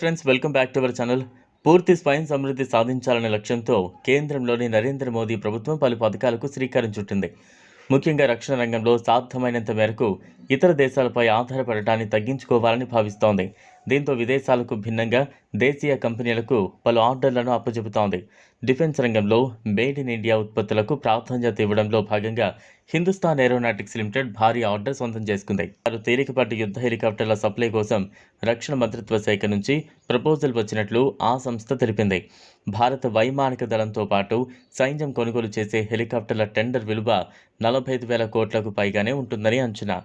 Friends welcome back to our channel పూర్తి స్వయం సమృద్ధి సాధించాలనే లక్ష్యంతో కేంద్రంలోని నరేంద్ర మోదీ ప్రభుత్వం పలు పథకాలకు శ్రీకారం చుట్టింది. ముఖ్యంగా రక్షణ రంగంలో సాధ్యమైనంత మేరకు ఇతర దేశాలపై ఆధారపడటాన్ని తగ్గించుకోవాలని భావిస్తోంది. దీంతో విదేశాలకు భిన్నంగా దేశీయ కంపెనీలకు పలు ఆర్డర్లను అప్పచెబుతోంది. డిఫెన్స్ రంగంలో మేడ్ ఇన్ ఇండియా ఉత్పత్తులకు ప్రాధాన్యత ఇవ్వడంలో భాగంగా హిందుస్థాన్ ఏరోనాటిక్స్ లిమిటెడ్ భారీ ఆర్డర్ సొంతం చేసుకుంది. వారు తేలికపాటి యుద్ధ హెలికాప్టర్ల సప్లై కోసం రక్షణ మంత్రిత్వ శాఖ నుంచి ప్రపోజల్ వచ్చినట్లు ఆ సంస్థ తెలిపింది. భారత వైమానిక దళంతో పాటు సైన్యం కొనుగోలు చేసే హెలికాప్టర్ల టెండర్ విలువ నలభై ఐదు వేల కోట్లకు పైగానే ఉంటుందని అంచనా.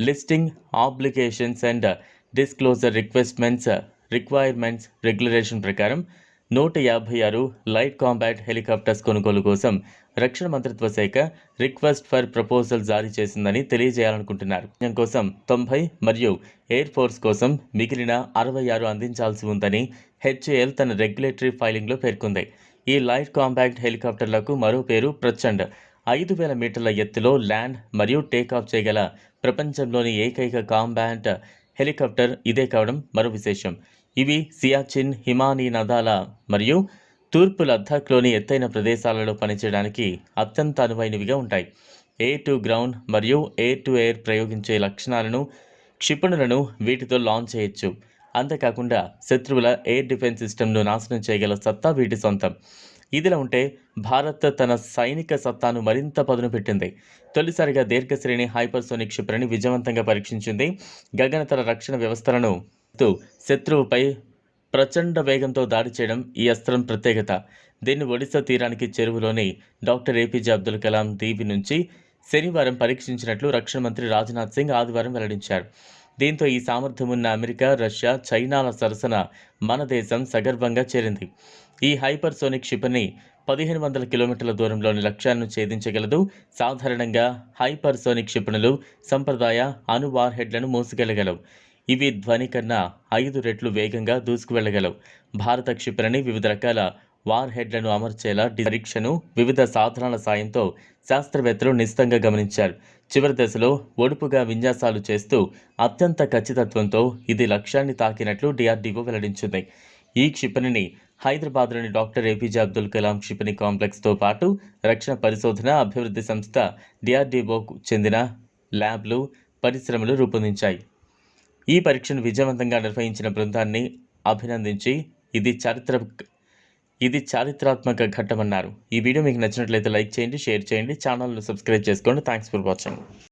Listing obligations and disclosure requestments requirements regulation ప్రకారం నూట యాభై ఆరు లైట్ కాంబాట్ హెలికాప్టర్స్ కొనుగోలు కోసం రక్షణ మంత్రిత్వ శాఖ రిక్వెస్ట్ ఫర్ ప్రపోజల్ జారీ చేసిందని తెలియజేయాలనుకుంటున్నారు. కోసం తొంభై మరియు ఎయిర్ ఫోర్స్ కోసం మిగిలిన అరవై ఆరు అందించాల్సి ఉందని హెచ్ఏఎల్ తన రెగ్యులేటరీ ఫైలింగ్లో పేర్కొంది. ఈ లైట్ కాంపాక్ట్ హెలికాప్టర్లకు మరో పేరు ప్రచండ్. ఐదు వేల మీటర్ల ఎత్తులో ల్యాండ్ మరియు టేకాఫ్ చేయగల ప్రపంచంలోని ఏకైక కాంబాట్ హెలికాప్టర్ ఇదే కావడం మరో విశేషం. ఇవి సియాచిన్ హిమానీ నదాల మరియు తూర్పు లద్దాఖ్లోని ఎత్తైన ప్రదేశాలలో పనిచేయడానికి అత్యంత అనువైనవిగా ఉంటాయి. ఎయిర్ టు గ్రౌండ్ మరియు ఎయిర్ టు ఎయిర్ ప్రయోగించే లక్షణాలను క్షిపణులను వీటితో లాంచ్ చేయొచ్చు. అంతేకాకుండా శత్రువుల ఎయిర్ డిఫెన్స్ సిస్టమ్ను నాశనం చేయగల సత్తా వీటి సొంతం. ఇదిలా ఉంటే భారత్ తన సైనిక సత్తాను మరింత పదును పెట్టింది. తొలిసారిగా దీర్ఘశ్రేణి హైపర్సోనిక్ క్షిపణిని విజయవంతంగా పరీక్షించింది. గగనతల రక్షణ వ్యవస్థలను తో శత్రువుపై ప్రచండ వేగంతో దాడి చేయడం ఈ అస్త్రం ప్రత్యేకత. దీన్ని ఒడిశా తీరానికి చెరువులోని డాక్టర్ ఏపీజే అబ్దుల్ కలాం దీవి నుంచి శనివారం పరీక్షించినట్లు రక్షణ మంత్రి రాజ్నాథ్ సింగ్ ఆదివారం వెల్లడించారు. దీంతో ఈ సామర్థ్యం ఉన్న అమెరికా రష్యా చైనాల సరసన మన దేశం సగర్వంగా చేరింది. ఈ హైపర్సోనిక్ క్షిపణి పదిహేను వందల కిలోమీటర్ల దూరంలోని లక్ష్యాలను ఛేదించగలదు. సాధారణంగా హైపర్సోనిక్ క్షిపణులు సంప్రదాయ అణు వార్హెడ్లను మోసుకెళ్ళగలవు ఇవి ధ్వని కన్నా ఐదు రెట్లు వేగంగా దూసుకువెళ్ళగలవు. భారత క్షిపణిని వివిధ రకాల వార్ హెడ్లను అమర్చేలా పరీక్షను వివిధ సాధనాల సాయంతో శాస్త్రవేత్తలు నిశితంగా గమనించారు. చివరి దశలో ఒడుపుగా విన్యాసాలు చేస్తూ అత్యంత ఖచ్చితత్వంతో ఇది లక్ష్యాన్ని తాకినట్లు డిఆర్డీఓ వెల్లడించింది. ఈ క్షిపణిని హైదరాబాద్లోని డాక్టర్ ఏపీజే అబ్దుల్ కలాం క్షిపణి కాంప్లెక్స్తో పాటు రక్షణ పరిశోధన అభివృద్ధి సంస్థ డిఆర్డీఓకు చెందిన ల్యాబ్లు పరిశ్రమలు రూపొందించాయి. ఈ పరీక్షను విజయవంతంగా నిర్వహించిన బృందాన్ని అభినందించి ఇది చారిత్ర ఇది చారిత్రాత్మక ఘట్టమన్నారు. ఈ వీడియో మీకు నచ్చినట్లయితే లైక్ చేయండి షేర్ చేయండి ఛానల్ను సబ్స్క్రైబ్ చేసుకోండి. Thanks for watching